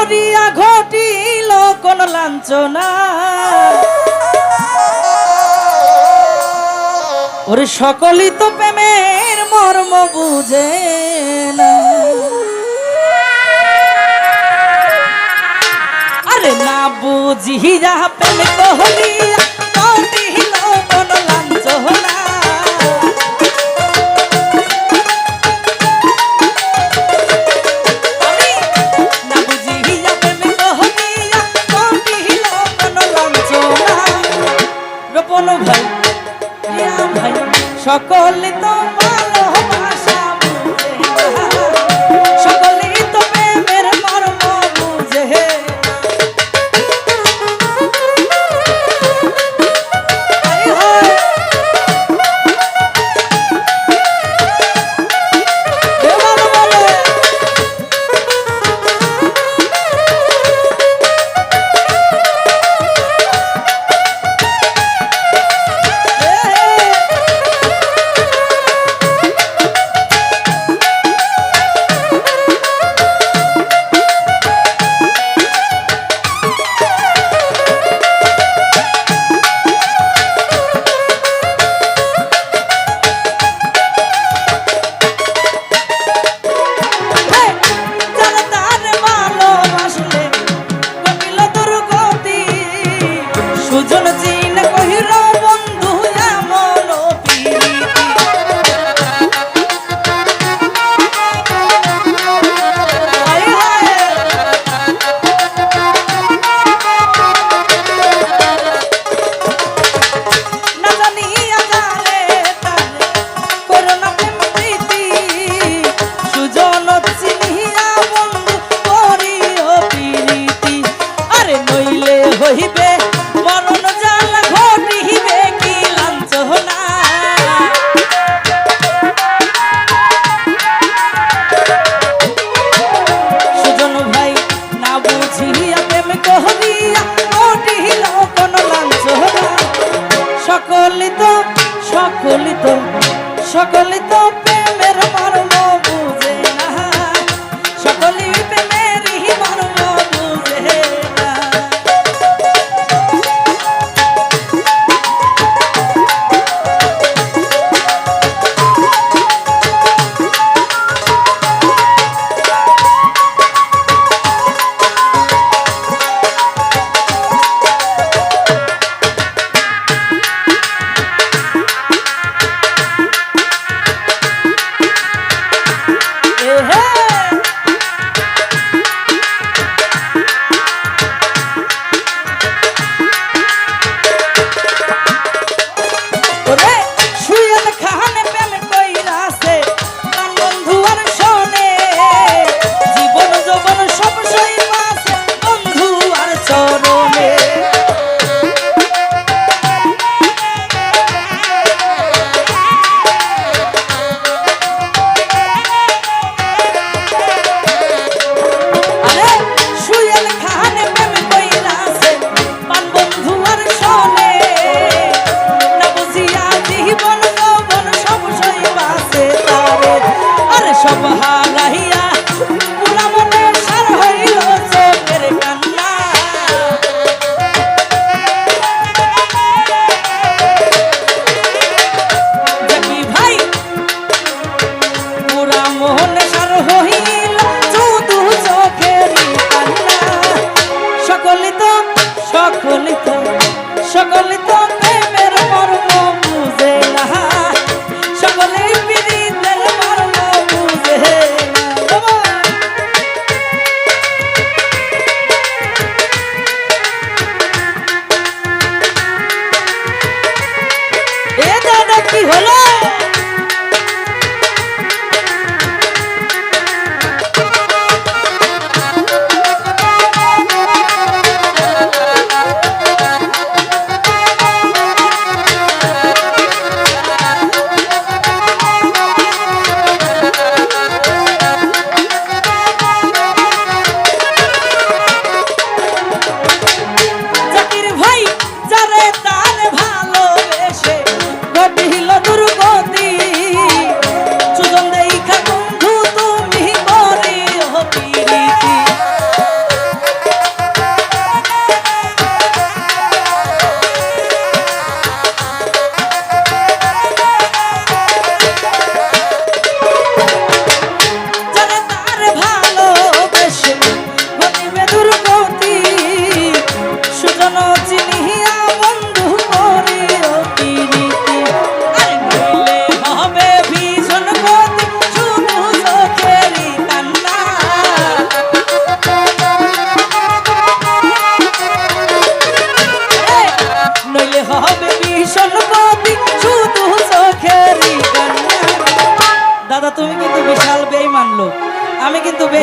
করিয়া ঘটিল কোন লাঞ্ছনা। ওর সকলই তো প্রেমের মর্ম বুঝে না। আরে না বুঝিয়া প্রেম হলিয়া Pero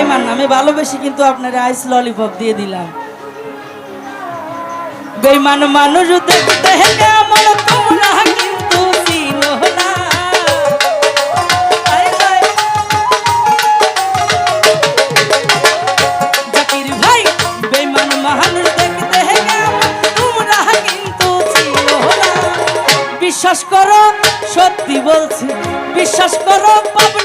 বেইমান আমি ভালোবেসে কিন্তু আপনার আইস ললিপপ দিয়ে দিলাম। বেইমান মানুষ বিশ্বাস করো, সত্যি বলছি, বিশ্বাস করো মা